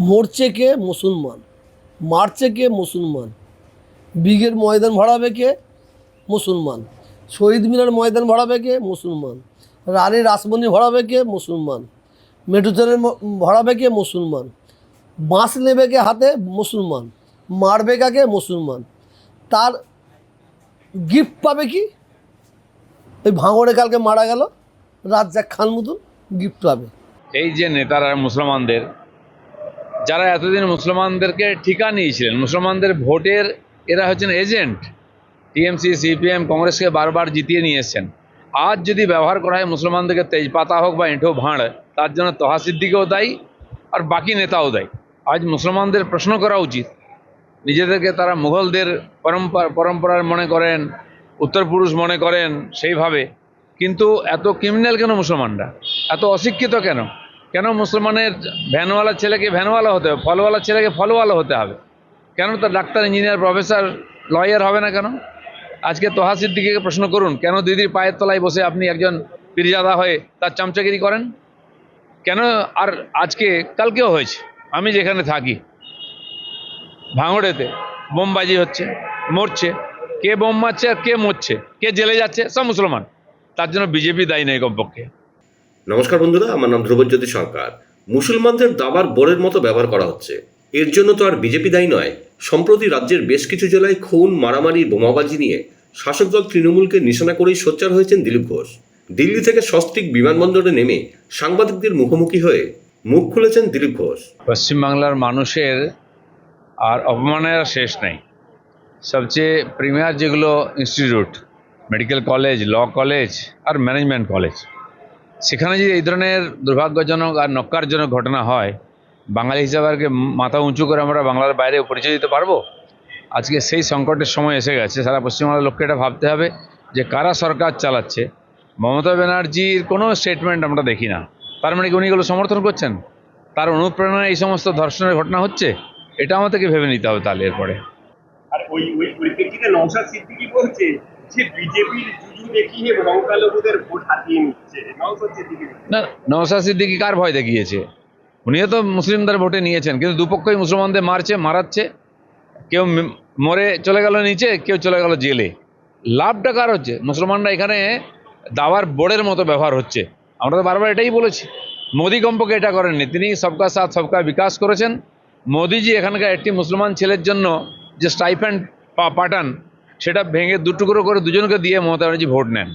মরছে কে? মুসলমান। মারছে কে? মুসলমান। বিগের ময়দান ভাড়াবে কে? মুসলমান। শহীদ মিনার ময়দান ভাড়াবে কে? মুসলমান। রানী রাসমণি ভাড়াবে কে? মুসলমান। মেট্রো ট্রেনের ম- ভাড়াবে কে? মুসলমান। বাঁশ নেবে কে হাতে? মুসলমান। মারবে কাকে? মুসলমান। তার গিফট পাবে কি? ওই ভাঙড়ে কালকে মারা গেল। রাজ্জাক খান মতন গিফট পাবে। এই যে নেতারা মুসলমানদের যারা এতদিন মুসলমানদেরকে ঠিকা নিয়েছিলেন, মুসলমানদের ভোটের এরা হচ্ছেন এজেন্ট। টিএমসি, সিপিএম, কংগ্রেসকে বারবার জিতিয়ে নিয়ে এসছেন আজ যদি ব্যবহার করা হয় মুসলমানদেরকে তেজপাতা হোক বা এঁঠো ভাঁড়, তার জন্য তহা সিদ্দিকেও দায়ী আর বাকি নেতাও দায়ী। আজ মুসলমানদের প্রশ্ন করা উচিত। নিজেদেরকে তারা মুঘলদের পরম্পরা, পরম্পরার মনে করেন উত্তর পুরুষ মনে করেন সেইভাবে। কিন্তু এত ক্রিমিনাল কেন মুসলমানরা? এত অশিক্ষিত কেন? কেন মুসলমানের ভ্যানওয়ালা ছেলেকে ভ্যানওয়ালা হতে হবে? ফলওয়ালা ছেলেকে ফলওয়ালা হতে হবে। কেন তার ডাক্তার, ইঞ্জিনিয়ার, প্রফেসর, লয়ার হবে না কেন? আজকে তোহা সিদ্দিকিকে প্রশ্ন করুন, কেন দিদির পায়ের তলায় বসে আপনি একজন পীরজাদা হয়ে তার চামচাগিরি করেন? কেন আর আজকে, কালকেও হয়েছে, আমি যেখানে থাকি, ভাঙড়েতে বোমবাজি হচ্ছে, মরছে, কে বোম মারছে আর কে মরছে, কে জেলে যাচ্ছে, সব মুসলমান। তার জন্য বিজেপি দায়ী নেই কমপক্ষে। নমস্কার বন্ধুরা, আমার নাম ধ্রুবজ্যোতি সরকার। মুসলমানদের দাবার বোরের মতো ব্যবহার করা হচ্ছে। এর জন্য তো আর বিজেপি দায়ী নয়, সম্প্রতি রাজ্যের বেশ কিছু জেলায় খুন, মারামারি, বোমাবাজি নিয়ে শাসক দল তৃণমূলকে নিশানা করেই সোচ্চার হয়েছেন দিলীপ ঘোষ। দিল্লি থেকে সস্ত্রিক বিমানবন্দরে নেমে সাংবাদিকদের মুখোমুখি হয়ে মুখ খুলেছেন দিলীপ ঘোষ। পশ্চিমবাংলার মানুষের আর অপমানের শেষ নেই। সবচেয়ে প্রিমিয়ার যেগুলো institute medical college law college আর ম্যানেজমেন্ট কলেজ সেখানে যদি এই ধরনের দুর্ভাগ্যজনক আর নক্কারজনক ঘটনা হয়, বাঙালি হিসাবে মাথা উঁচু করে আমরা বাংলার বাইরে পরিচয় দিতে পারব? আজকে সেই সংকটের সময় এসে গেছে। সারা পশ্চিমবাংলার লোককে এটা ভাবতে হবে যে কারা সরকার চালাচ্ছে। মমতা ব্যানার্জির কোনো স্টেটমেন্ট আমরা দেখি না। তার মানে কি উনি এগুলো সমর্থন করছেন? তার অনুপ্রেরণায় এই সমস্ত ধর্ষণের ঘটনা হচ্ছে? এটা আমাদেরকে ভেবে নিতে হবে তাহলে এরপরে। আর ওই ওই পরিপ্রেক্ষিতে সিদ্দিকি বলছে যে বিজেপির জুজু দেখিয়ে সংখ্যালঘুদের ভোট হাতিয়ে নিচ্ছে। না নওশাদ সিদ্দিকি কার ভয় দেখিয়েছে? উনিও তো মুসলিমদের ভোটে নিয়েছেন, কিন্তু দুপক্ষই মুসলমানদের মারছে, মারাচ্ছে। কেউ মরে চলে গেল নিচে, কেউ চলে গেল জেলে। লাভটা কার হচ্ছে? মুসলমানরা এখানে দাওয়ার বোর্ডের মতো ব্যবহার হচ্ছে। আমরা তো বারবার এটাই বলেছি। মোদি কম্পকে এটা করেননি। তিনি সবকা সাথ, সবকা বিকাশ করেছেন। মোদিজি এখানকার একটি মুসলমান ছেলের জন্য যে স্টাইফ্যান্ড পাঠান সেটা ভেঙে দুটুকরো করে দুজনকে দিয়ে মমতা ব্যানার্জি ভোট নেন।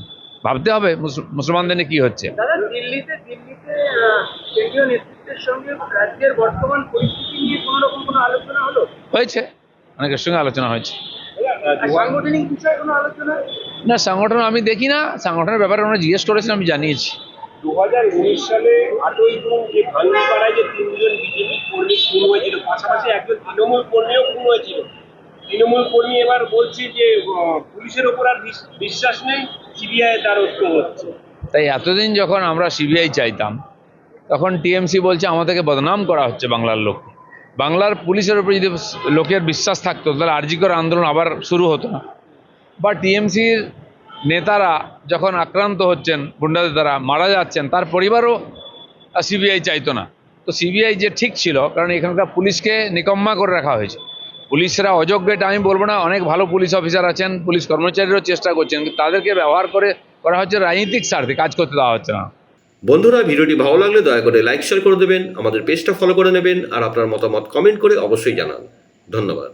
ভাবতে হবে মুসলমানদের নিয়ে কী হচ্ছে। দিল্লিতে দিল্লিতে কেন্দ্রীয় নেতৃত্বের সঙ্গে রাজ্যের বর্তমান পরিস্থিতি নিয়ে কোনো রকম কোনো আলোচনা হলো? হয়েছে অনেকের সঙ্গে আলোচনা হয়েছে। সাংগঠনিক বিষয়ে কোনো আলোচনা? না সংগঠন আমি দেখি না সংগঠনের ব্যাপারে ওনারা জিজ্ঞেস করেছেন আমি জানিয়েছি। দু হাজার উনিশ সালে আটই জুন যে ভাঙ্গিপাড়ায় যে তিনজন বিজেপি কর্মী খুন হয়েছিল পাশাপাশি একজন তৃণমূল কর্মীও খুন হয়েছিল। তৃণমূল কর্মী এবার বলছে যে পুলিশের ওপর আর বিশ্বাস নেই, সিবিআই দ্বারস্থ হচ্ছে তাই এতদিন যখন আমরা সিবিআই চাইতাম, তখন টিএমসি বলছে আমাদেরকে বদনাম করা হচ্ছে বাংলার লোক বাংলার পুলিশের উপর যদি লোকের বিশ্বাস থাকতো, তাহলে আরজিকর আন্দোলন আবার শুরু হতো না। বা টিএমসির নেতারা যখন আক্রান্ত হচ্ছেন, গুন্ডাদের দ্বারা মারা যাচ্ছেন, তার পরিবারও সিবিআই চাইতো না। তো সিবিআই যে ঠিক ছিল, কারণ এখানকার পুলিশকে নিকম্মা করে রাখা হয়েছে। পুলিশরা অযোগ্য এটা আমি বলব না, অনেক ভালো পুলিশ অফিসার আছেন পুলিশ কর্মচারীরাও চেষ্টা করছেন তাদেরকে ব্যবহার করে, করা হচ্ছে রাজনৈতিক স্বার্থে, কাজ করতে দেওয়া হচ্ছে না। বন্ধুরা, ভিডিওটি ভালো লাগলে দয়া করে লাইক শেয়ার করে দেবেন, আমাদের পেজটা ফলো করে নেবেন, আর আপনার মতামত কমেন্ট করে অবশ্যই জানান। ধন্যবাদ।